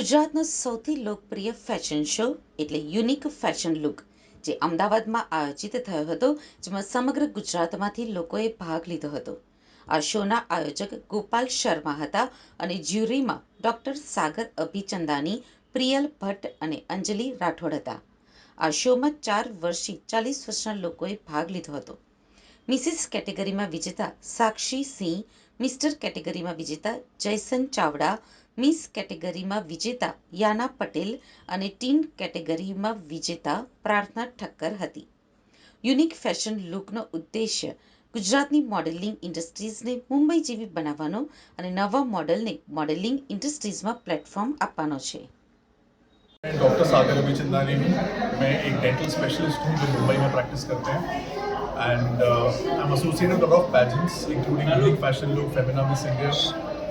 ગુજરાતનો સૌથી લોકપ્રિય ફેશન શો એટલે યુનિક ફેશન લુક જે અમદાવાદમાં આયોજિત થયો હતો, જેમાં સમગ્ર ગુજરાતમાંથી લોકોએ ભાગ લીધો હતો. આ શોના આયોજક ગોપાલ શર્મા હતા અને જ્યુરીમાં ડૉક્ટર સાગર અભિચંદાની, પ્રિયલ ભટ્ટ અને અંજલિ રાઠોડ હતા. આ શોમાં ચાર વર્ષથી ચાલીસ વર્ષના લોકોએ ભાગ લીધો હતો. મિસિસ કેટેગરીમાં વિજેતા સાક્ષી સિંહ મિસ્ટર કેટેગરીમાં વિજેતા જયસન ચાવડા મિસ કેટેગરીમાં વિજેતા યાના પટેલ અને ટીન કેટેગરીમાં વિજેતા પ્રાર્થના ઠક્કર હતી યુનિક ફેશન લુકનો ઉદ્દેશ્ય ગુજરાતની મોડેલિંગ ઇન્ડસ્ટ્રીઝને મુંબઈ જેવી બનાવવાનો અને નવા મોડલને મોડેલિંગ ઇન્ડસ્ટ્રીઝમાં પ્લેટફોર્મ આપવાનો છે मैं डॉक्टर सागर अभिचंदानी हूँ मैं एक डेंटल स्पेशलिस्ट हूँ जो मुंबई में प्रैक्टिस करते हैं and I am associated of pageants including unique fashion look Femina Miss India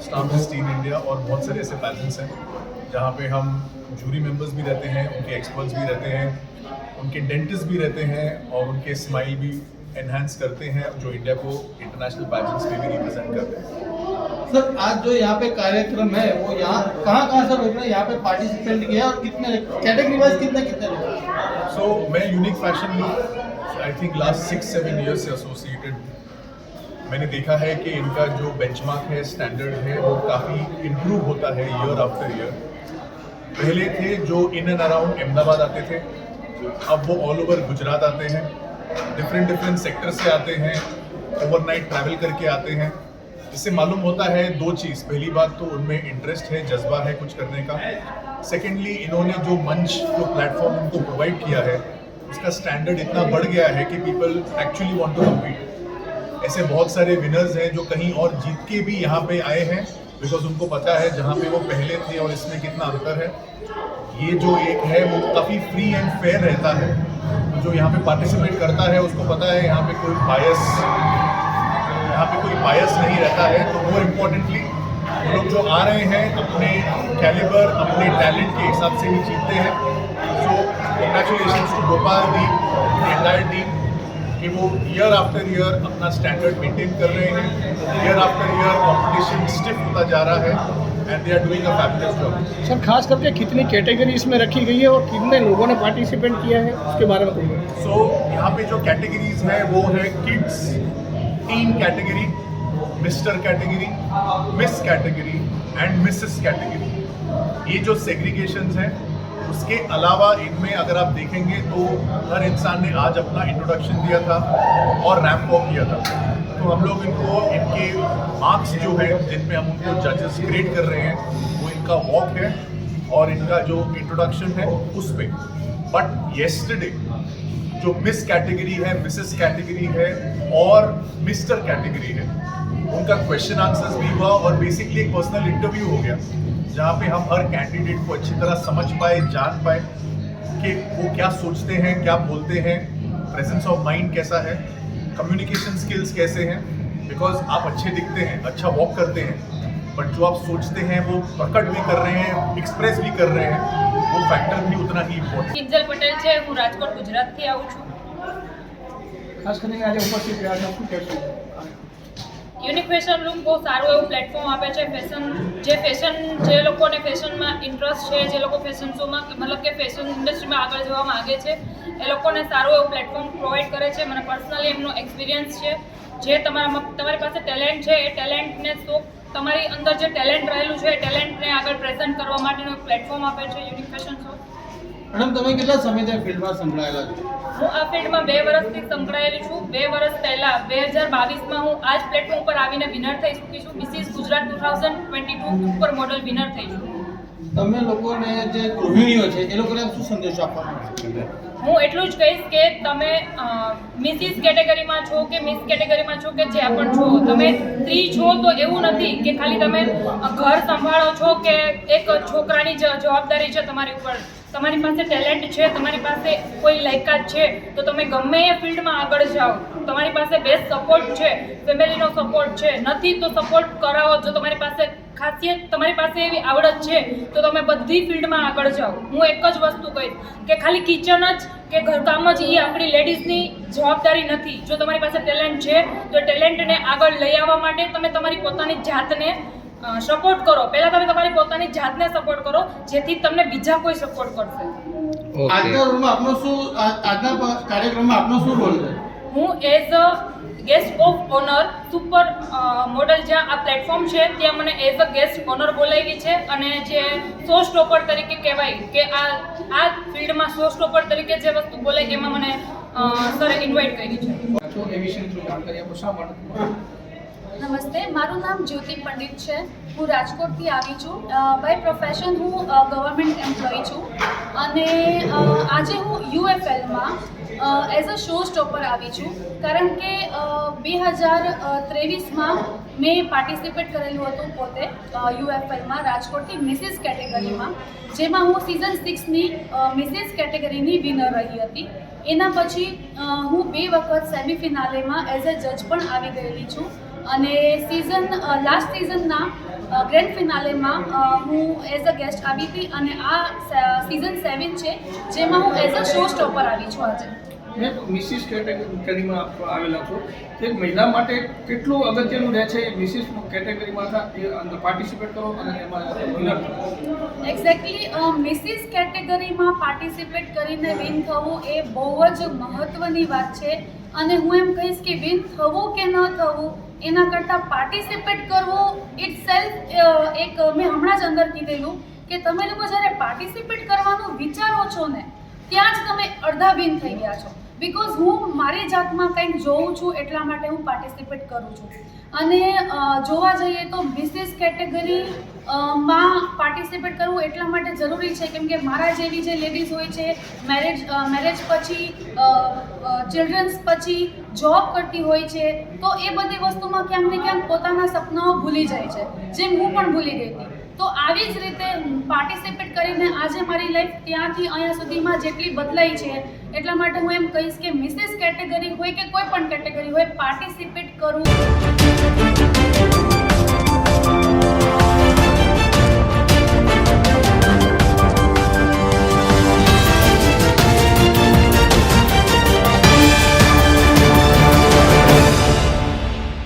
star Miss teen India और बहुत सारे ऐसे पैजेंट्स हैं जहाँ पे हम जूरी मेंबर्स भी रहते हैं उनके एक्सपर्ट्स भी रहते हैं उनके डेंटिस्ट भी रहते हैं और उनके स्माइल भी एनहांस करते हैं जो इंडिया को इंटरनेशनल पैजेंट्स में भी रिप्रेजेंट करते हैं। सर आज जो यहाँ पे कार्यक्रम है वो यहाँ कहाँ कहाँ से लोग ने यहाँ पे पार्टिसिपेट किया और कितने कैटेगरी वाइज कितने कितने लोग? सो so, मैं unique fashion look I think last six seven years से एसोसिएटेड मैंने देखा है कि इनका जो बेंचमार्क है स्टैंडर्ड है, वो काफ़ी इम्प्रूव होता है ईयर आफ्टर ईयर पहले थे जो इन एंड अराउंड अहमदाबाद आते थे, अब वो ऑल ओवर गुजरात आते हैं डिफरेंट डिफरेंट सेक्टर से आते हैं ओवरनाइट ट्रैवल करके आते हैं। इससे मालूम होता है दो चीज़, पहली बात तो उनमें इंटरेस्ट है, जज्बा है कुछ करने का। सेकेंडली इन्होंने जो मंच, जो प्लेटफॉर्म उनको प्रोवाइड किया है उसका स्टैंडर्ड इतना बढ़ गया है कि people actually want to compete ऐसे बहुत सारे विनर्स हैं जो कहीं और जीत के भी यहाँ पे आए हैं बिकॉज़ उनको पता है जहाँ पे वो पहले थे और इसमें कितना अंतर है। ये जो एक है वो काफ़ी फ्री एंड फेयर रहता है। जो यहाँ पे पार्टिसिपेट करता है, उसको पता है यहाँ पे कोई बायस यहाँ पे कोई बायस नहीं रहता है। तो मोर इम्पोर्टेंटली लोग जो आ रहे हैं, अपने कैलिबर अपने टैलेंट के हिसाब से ही जीतते हैं। Congratulation to Gopal the entire team कि वो ईयर आफ्टर ईयर अपना स्टैंडर्ड मेंटेन कर रहे हैं। Year after year competition stiff होता जा रहा है and they are doing a fabulous job sir खास करके कितनी कैटेगरी इसमें रखी गई है और कितने लोगों ने पार्टिसिपेट किया है उसके बारे में बताइए। सो यहाँ पे जो कैटेगरीज है वो है kids teen category Mr category Miss category and Mrs category ये जो सेग्रीगेशंस हैं उसके अलावा इनमें अगर आप देखेंगे तो हर इंसान ने आज अपना इंट्रोडक्शन दिया था और रैंप वॉक किया था। तो हम लोग इनको, इनके मार्क्स जो है, जिनमें हम उनको जजेस ग्रेड कर रहे हैं, वो इनका वॉक है और इनका जो इंट्रोडक्शन है उस पे बट येस्टरडे जो मिस कैटेगरी है मिसेस कैटेगरी है और मिस्टर कैटेगरी है, उनका क्वेश्चन आंसर्स भी हुआ और बेसिकली एक पर्सनल इंटरव्यू हो गया। जहाँ पे हम हर कैंडिडेट को अच्छी तरह समझ पाए जान पाए कि वो क्या सोचते हैं क्या बोलते हैं प्रेजेंस ऑफ माइंड कैसा है कम्युनिकेशन स्किल्स कैसे हैं बिकॉज आप अच्छे दिखते हैं अच्छा वॉक करते हैं बट जो आप सोचते हैं वो प्रकट भी कर रहे हैं एक्सप्रेस भी कर रहे हैं वो फैक्टर भी उतना ही इम्पोर्टेंट કિંજલ પટેલ છે હું રાજકોટ ગુજરાતથી આવું છું ખાસ કરીને આજે ઉપસ્થિત રહ્યા હતા શું કહેશો યુનિક ફેશન રૂમ બહુ સારું એવું પ્લેટફોર્મ આપે છે. ફેશન, જે ફેશન, જે લોકોને ફેશનમાં ઇન્ટરેસ્ટ છે, જે લોકો ફેશન શોમાં મતલબ કે ફેશન ઇન્ડસ્ટ્રીમાં આગળ જવા માગે છે, એ લોકોને સારું એવું પ્લેટફોર્મ પ્રોવાઈડ કરે છે. મને પર્સનલી એમનો એક્સપિરિયન્સ છે. જે તમારા તમારી પાસે ટેલેન્ટ છે, એ ટેલેન્ટને શો તમારી અંદર જે ટેલેન્ટ રહેલું છે, એ ટેલેન્ટને આગળ પ્રેઝન્ટ કરવા માટેનું પ્લેટફોર્મ આપે છે યુનિક ફેશન શો મેડમ તમે કેટલા સમયથી ફિલ્ડમાં સંકળાયેલા છો? હું આ ફિલ્ડમાં બે વર્ષથી સંકળાયેલી છું. બે વર્ષ પહેલાં, બે હજાર બાવીસમાં હું આ જ પ્લેટફોર્મ પર આવીને વિનર થઈ ચૂકી છું. Mrs Gujarat two thousand twenty two super model winner થઈ છું. તમે લોકોને જે ગૃહિણીઓ છે, એ લોકોને શું સંદેશો આપવાનો હું એટલું જ કહીશ કે તમે મિસિસ કેટેગરીમાં છો કે મિસ કેટેગરીમાં છો કે જ્યાં પણ છો, તમે સ્ત્રી છો તો એવું નથી કે ખાલી તમે ઘર સંભાળો છો કે એક છોકરાની જવાબદારી છે તમારી ઉપર. તમારી પાસે ટેલેન્ટ છે, તમારી પાસે કોઈ લાયકાત છે, તો તમે ગમે એ ફિલ્ડમાં આગળ જાઓ. તમારી પાસે બેસ્ટ સપોર્ટ છે, ફેમિલીનો સપોર્ટ છે. નથી તો સપોર્ટ કરાવો જો તમારી પાસે ખાસિયત તમારી પાસે એવી આવડત છે તો તમે બધી ફિલ્ડમાં આગળ જાઓ. હું એક જ વસ્તુ કહીશ કે ખાલી કિચન જ કે ઘરકામ જ એ આપણી લેડીઝની જવાબદારી નથી. જો તમારી પાસે ટેલેન્ટ છે તો ટેલેન્ટને આગળ લઈ આવવા માટે તમે તમારી પોતાની જાતને સપોર્ટ કરો. પહેલાં તમે તમારી પોતાની જાતને સપોર્ટ કરો જેથી તમને બીજા કોઈ સપોર્ટ કરશે. આજના રોલમાં આપનો શું આજના કાર્યક્રમમાં આપનો શું રોલ છે? હું as a guest of honour super model જ્યાં આ પ્લેટફોર્મ છે ત્યાં મને એઝ અ ગેસ્ટ ઓનર બોલાવી છે અને જે શો સ્ટોપર તરીકે કહેવાય કે આ આ ફિલ્ડમાં શો સ્ટોપર તરીકે જે વસ્તુ બોલાય એમાં મને સરે ઇન્વાઇટ કરી છે. નમસ્તે મારું નામ જ્યોતિ પંડિત છે. હું રાજકોટથી આવી છું. બાય પ્રોફેશન હું ગવર્મેન્ટ એમ્પ્લોય છું. અને આજે હું યુએફએલમાં એઝ અ શો સ્ટોપર આવી છું. કારણ કે બે હજાર ત્રેવીસમાં મેં પાર્ટિસિપેટ કરેલું હતું પોતે યુએફએલમાં રાજકોટની મિસિસ કેટેગરીમાં જેમાં હું સિઝન સિક્સની મિસિસ કેટેગરીની વિનર રહી હતી. એના પછી હું બે વખત સેમિફિનાલેમાં એઝ અ જજ પણ આવી ગયેલી છું. અને સિઝન લાસ્ટ સિઝનના ગ્રેન્ડ ફિનાલેમાં હું એઝ અ ગેસ્ટ આવી હતી. અને આ સિઝન સેવન છે, જેમાં હું એઝ અ શો સ્ટોપર આવી છું આજે. મેં મિસિસ કેટેગરીમાં આવેલા છો. તે મહિલા માટે કેટલું અગત્યનું રહે છે મિસિસ કેટેગરીમાં અંદર પાર્ટિસિપેટ કરો અને એમાં એક્ઝેક્ટલી મિસિસ કેટેગરીમાં પાર્ટિસિપેટ કરીને વિન થવું એ બહુ જ મહત્ત્વની વાત છે. અને હું એમ કહીશ કે વિન થવું કે ન થવું, એના કરતાં પાર્ટિસિપેટ કરવું ઇટ સેલ્ફ એક મેં હમણાં જ અંદર કીધેલું કે તમે લોકો જ્યારે પાર્ટિસિપેટ કરવાનું વિચારો છો ને, ત્યાં જ તમે અડધા વિન થઈ ગયા છો. બિકોઝ હું મારી જાતમાં કંઈક જોઉં છું એટલા માટે હું પાર્ટિસિપેટ કરું છું. અને જોવા જઈએ તો મિસિસ કેટેગરી માં પાર્ટિસિપેટ કરવું એટલા માટે જરૂરી છે. કેમ કે મારા જેવી જે લેડીઝ હોય છે મેરેજ મેરેજ પછી ચિલ્ડ્રન્સ પછી જોબ કરતી હોય છે, તો એ બધી વસ્તુમાં ક્યાંક ને ક્યાંક પોતાના સપનાઓ ભૂલી જાય છે. જેમ હું પણ ભૂલી ગઈ હતી. તો આવી જ રીતે પાર્ટિસિપેટ કરીને આજે મારી લાઈફ ત્યાંથી અહીંયા સુધીમાં જેટલી બદલાઈ છે, એટલા માટે હું એમ કહીશ કે મિસિસ કેટેગરી હોય કે કોઈ પણ કેટેગરી હોય પાર્ટિસિપેટ કરવું.